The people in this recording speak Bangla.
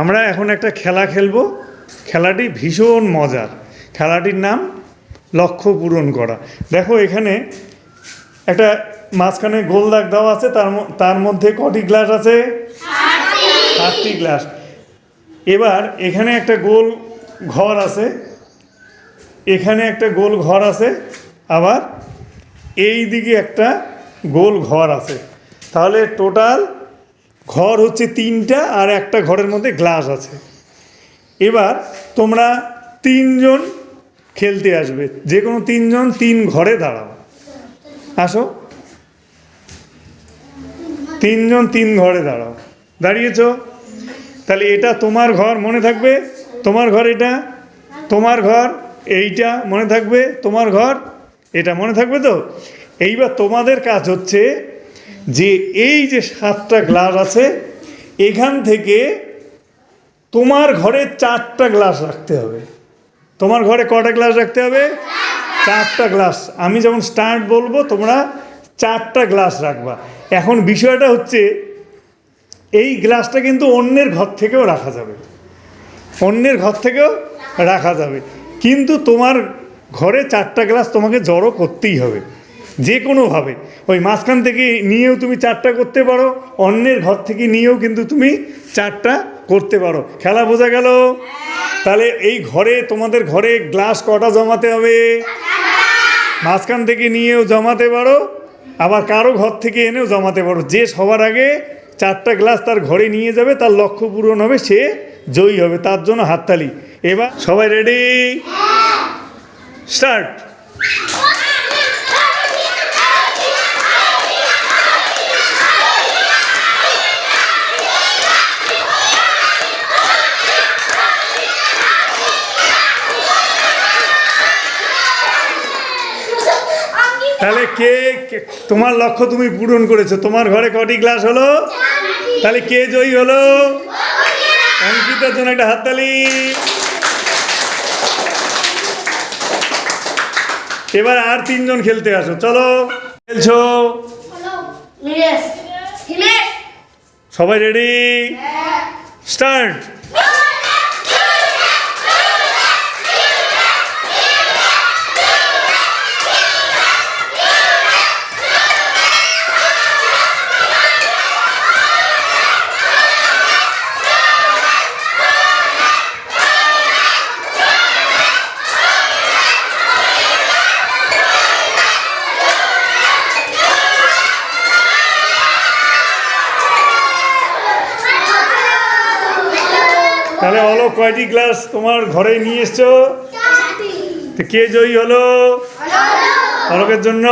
আমরা এখন একটা খেলা খেলব। খেলাটি ভীষণ মজার। খেলাটির নাম লক্ষ্য পূরণ করা। দেখো এখানে একটা মাঝখানে গোল দাগ দেওয়া আছে, তার তার মধ্যে কটি গ্লাস আছে? ষাটটি গ্লাস। এবার এখানে একটা গোল ঘর আছে। এখানে একটা গোল ঘর আছে। আবার এই দিকে একটা গোল ঘর আছে। তাহলে টোটাল ঘর হচ্ছে তিনটা আর একটা ঘরের মধ্যে গ্লাস আছে। এবার তোমরা তিনজন খেলতে আসবে। যে কোনো তিনজন তিন ঘরে দাঁড়াও। আসো। তিনজন তিন ঘরে দাঁড়াও। দাঁড়িয়েছো? তাহলে এটা তোমার ঘর মনে থাকবে। তোমার ঘর এটা। তোমার ঘর এইটা মনে থাকবে। তোমার ঘর এটা মনে থাকবে তো? এইবার তোমাদের কাজ হচ্ছে যে এই যে সাতটা গ্লাস আছে, এখান থেকে তোমার ঘরে চারটা গ্লাস রাখতে হবে। তোমার ঘরে কটা গ্লাস রাখতে হবে? চারটা গ্লাস। আমি যেমন স্টার্ট বলব, তোমরা চারটা গ্লাস রাখবা। এখন বিষয়টা হচ্ছে, এই গ্লাসটা কিন্তু অন্যের ঘর থেকেও রাখা যাবে। অন্যের ঘর থেকেও রাখা যাবে। কিন্তু তোমার ঘরে চারটা গ্লাস তোমাকে জড়ো করতেই হবে। যে কোনোভাবে। ওই মাঝখান থেকে নিয়েও তুমি চারটা করতে পারো, অন্যের ঘর থেকে নিয়েও কিন্তু তুমি চারটা করতে পারো। খেলা বোঝা গেল? তাহলে এই ঘরে, তোমাদের ঘরে গ্লাস কটা জমাতে হবে? মাঝখান থেকে নিয়েও জমাতে পারো, আবার কারও ঘর থেকে এনেও জমাতে পারো। যে সবার আগে চারটা গ্লাস তার ঘরে নিয়ে যাবে, তার লক্ষ্য পূরণ হবে, সে জয়ী হবে। তার জন্য হাততালি। এবার সবাই রেডি স্টার্ট তাহলে কে কে- তোমার লক্ষ্য তুমি পূরণ করেছ। তোমার ঘরে কটি গ্লাস হলো? তাহলে কে জয়ী হলো? অঙ্কিতার জন্য একটা হাততালি। এবার আর তিনজন খেলতে আসো। চলো। খেলছো? সবাই রেডি? স্টার্ট। তাহলে হলো কয়টি গ্লাস তোমার ঘরে নিয়ে এসছো? তো কে জয়ী হলো? অলকের জন্য?